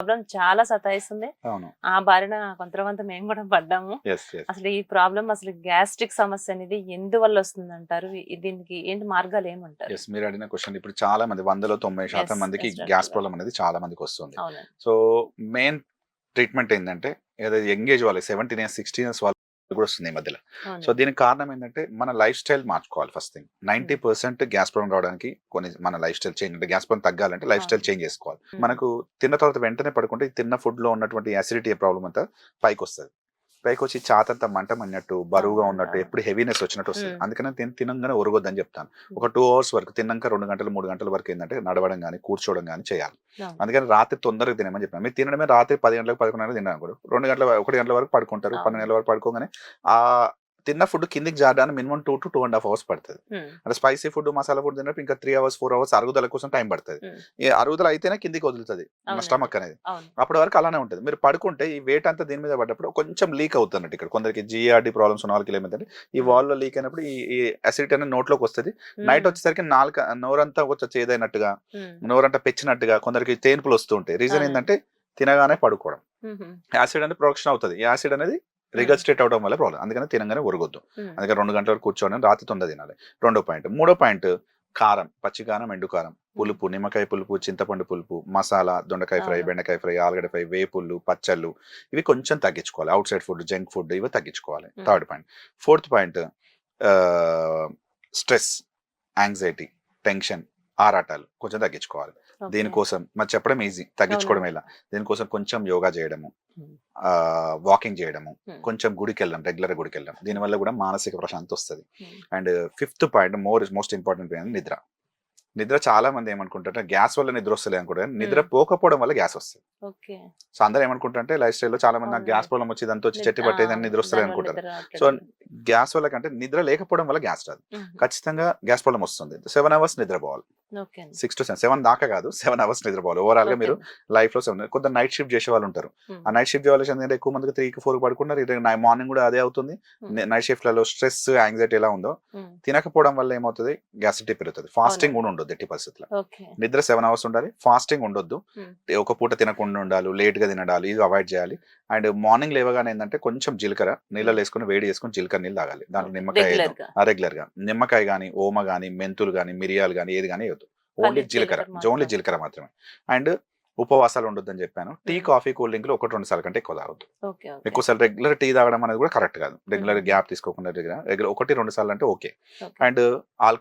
Problem చాలా సతాయిస్తుంది. ఆ బారిన కొంతమంది మేము కూడా పడ్డాము. అసలు ఈ ప్రాబ్లం అసలు గ్యాస్ట్రిక్ సమస్య అనేది ఎందువల్ల వస్తుంది అంటారు దీనికి ఏంటి మార్గాలు ఏమంటారు? మీరు అడిగిన క్వశ్చన్ ఇప్పుడు చాలా మంది వందలో తొంభై శాతం మందికి గ్యాస్. ప్రాబ్లం అనేది చాలా మందికి వస్తుంది. సో మెయిన్ ట్రీట్మెంట్ ఏంటంటే ఏదైతే యంగ్ ఏజ్ వాళ్ళకి సెవెంటీన్ ఇయర్స్ సిక్స్టీన్ ఇయర్స్ కూడా వస్తుంది ఈ మధ్యలో సో. దీనికి కారణం ఏంటంటే మన లైఫ్ స్టైల్ మార్చుకోవాలి first thing ninety percent gas problem రావడానికి కొన్ని మన లైఫ్ స్టైల్ చేంజ్ అంటే గ్యాస్ ప్రాబ్లం తగ్గాలంటే లైఫ్ స్టైల్. చేంజ్ చేసుకోవాలి. మనకు తిన్న తర్వాత వెంటనే పడుకుంటే తిన్న ఫుడ్లో ఉన్నటువంటి అసిడిటీ ప్రాబ్లం అంతా పైకి వస్తుంది పైకి వచ్చి చాతంతా మంట మన్నట్టు బరువుగా ఉన్నట్టు. ఎప్పుడు హెవీనెస్ వచ్చినట్టు వస్తుంది. అందుకని తిన తినంగానే ఒరగొద్దని చెప్తాను ఒక టూ అవర్స్ వరకు తిన్నాక రెండు గంటలు మూడు గంటల వరకు ఏంటంటే నడవడం కానీ కూర్చోవడం కానీ చేయాలి. అందుకని రాత్రి తొందరగా తినమని చెప్పాను మీరు తినడమే రాత్రి పది గంటలకు పదకొండు గంటలకు తిన్నాను కూడా రెండు గంటల ఒకటి గంటల వరకు పడుకుంటారు. పన్నెండు గంటల వరకు పడుకోగానే ఆ తిన్న ఫుడ్ కిందికి జారడానికి minimum two to two and half hours పడుతుంది. అంటే స్పైసీ ఫుడ్ మసాలా ఫుడ్ తిన్నప్పుడు ఇంకా త్రీ అవర్స్ ఫోర్ అవర్స్ అరుగుదల కోసం టైం పడుతుంది. ఈ అరుగుదల అయితేనే కిందికి వదులుతుంది. స్టమక్ అనేది. అప్పటి వరకు అలానే ఉంటుంది. మీరు పడుకుంటే ఈ వెయిట్ అంతా దీని మీద పడ్డప్పుడు కొంచెం లీక్ అవుతున్నట్టు ఇక్కడ. కొందరికి జిఆర్డి ప్రాబ్లమ్స్ ఉన్న వాళ్ళకి ఏమైందంటే ఈ Hmm. వాల్లో లీక్ అయినప్పుడు ఈ అసిడిటీ అనేది నోట్లోకి వస్తుంది. నైట్ వచ్చేసరికి నాలుక నోరంతా వచ్చి చేదైనట్టుగా నోరంతా పెచ్చినట్టుగా కొందరికి తేన్పులు వస్తూ ఉంటాయి. రీజన్. ఏంటంటే తినగానే పడుకోవడం. యాసిడ్ అనేది ప్రొడక్షన్ అవుతుంది. ఈ యాసిడ్ అనేది రిగస్ట్రేట్ అవడం వల్ల ప్రాబ్లం అందుకని తినగానే ఉరగొద్దు ఉమ్. అందుకని రెండు గంటల వరకు కూర్చోవడం రాత్రి తొందర తినాలి. రెండో పాయింట్. మూడో పాయింట్ కారం. పచ్చి కారం ఎండు కారం. పులుపు నిమ్మకాయ పులుపు చింతపండు పులుపు మసాలా దొండకాయ ఫ్రై. బెండకాయ ఫ్రై ఆలుగడ్డ ఫ్రై వేపుళ్ళు పచ్చళ్ళు ఇవి కొంచెం తగ్గించుకోవాలి. Outside food junk food ఇవి తగ్గించుకోవాలి. Hmm. Third point fourth point stress anxiety tension ఆరాటాలు కొంచెం తగ్గించుకోవాలి. దీనికోసం మరి చెప్పడం ఈజీ తగ్గించుకోవడం ఎలా దీనికోసం కొంచెం యోగా చేయడము. వాకింగ్ చేయడము. కొంచెం గుడికి వెళ్ళడం రెగ్యులర్ గుడికి వెళ్ళడం దీనివల్ల కూడా మానసిక ప్రశాంతి వస్తుంది. And fifth point more most important point నిద్ర నిద్ర చాలా మంది ఏమనుకుంటారంటే గ్యాస్ వల్ల నిద్ర వస్తలేదు అనుకుంటారు నిద్ర. పోకపోవడం వల్ల గ్యాస్ వస్తుంది సో అందరూ ఏమనుకుంటారంటే లైఫ్ స్టైల్లో చాలా మంది నాకు. గ్యాస్ ప్రాబ్లం వచ్చి ఇదంతా వచ్చి చెట్టి పట్టేదని నిద్ర వస్తలేదు అనుకుంటారు. సో గ్యాస్ వల్ల కంటే నిద్ర లేకపోవడం వల్ల గ్యాస్ రాదు. ఖచ్చితంగా గ్యాస్ ప్రాబ్లం వస్తుంది. సెవెన్ అవర్స్ నిద్రపోవాలి. Six to seven. సెవెన్ దాకా కాదు సెవెన్ అవర్స్ నిద్రపోవాలి. ఓవరాల్గా మీరు. లైఫ్లో సెవెన్ కొంత నైట్ షిఫ్ట్ చేసే వాళ్ళు ఉంటారు. ఆ నైట్ షిఫ్ట్ చేయాల్సి ఏంటంటే ఎక్కువ మందికి త్రీ కి ఫోర్ పడుకుంటారు మార్నింగ్ కూడా అదే అవుతుంది. నైట్ షిఫ్ట్లలో స్ట్రెస్ యాంగ్జైటీ ఎలా ఉందో తినకపోవడం వల్ల ఏమవుతుంది? గ్యాసిటీ పెరుగుతుంది. ఫాస్టింగ్ కూడా ఉండొద్దు ఎట్టి పరిస్థితుల్లో. నిద్ర సెవెన్ అవర్స్ ఉండాలి. ఫాస్టింగ్ ఉండొద్దు. ఒక పూట తినకుండా ఉండాలి. లేట్గా తినడాలి. ఇది అవాయిడ్ చేయాలి. అండ్ మార్నింగ్ లేవగానే ఏంటంటే కొంచెం జీలకర్ర నీళ్ళలో వేసుకుని వేడి చేసుకుని జీలకర్ర నీళ్ళు తాగాలి. దాంట్లో నిమ్మకాయ రెగ్యులర్గా. నిమ్మకాయ కానీ ఓమ కానీ మెంతులు కానీ మిరియాలు కానీ ఏది కానీ వేయద్దు. ఓన్లీ జీలకర్ర. ఓన్లీ. జీలకర్ర మాత్రమే. అండ్ ఉపవాసాలు ఉండొద్దని చెప్పాను. Tea Hmm. కాఫీ కూల్ డ్రింక్లు ఒకటి రెండు సార్లు కంటే ఎక్కువ తాగొద్దు. ఎక్కువసార్లు రెగ్యులర్ టీ తాగడం అనేది కూడా కరెక్ట్ కాదు. Regular Hmm. గ్యాప్ తీసుకోకుండా రెగ్యులర్ ఒకటి రెండు సార్లు అంటే ఓకే. ఓకే. అండ్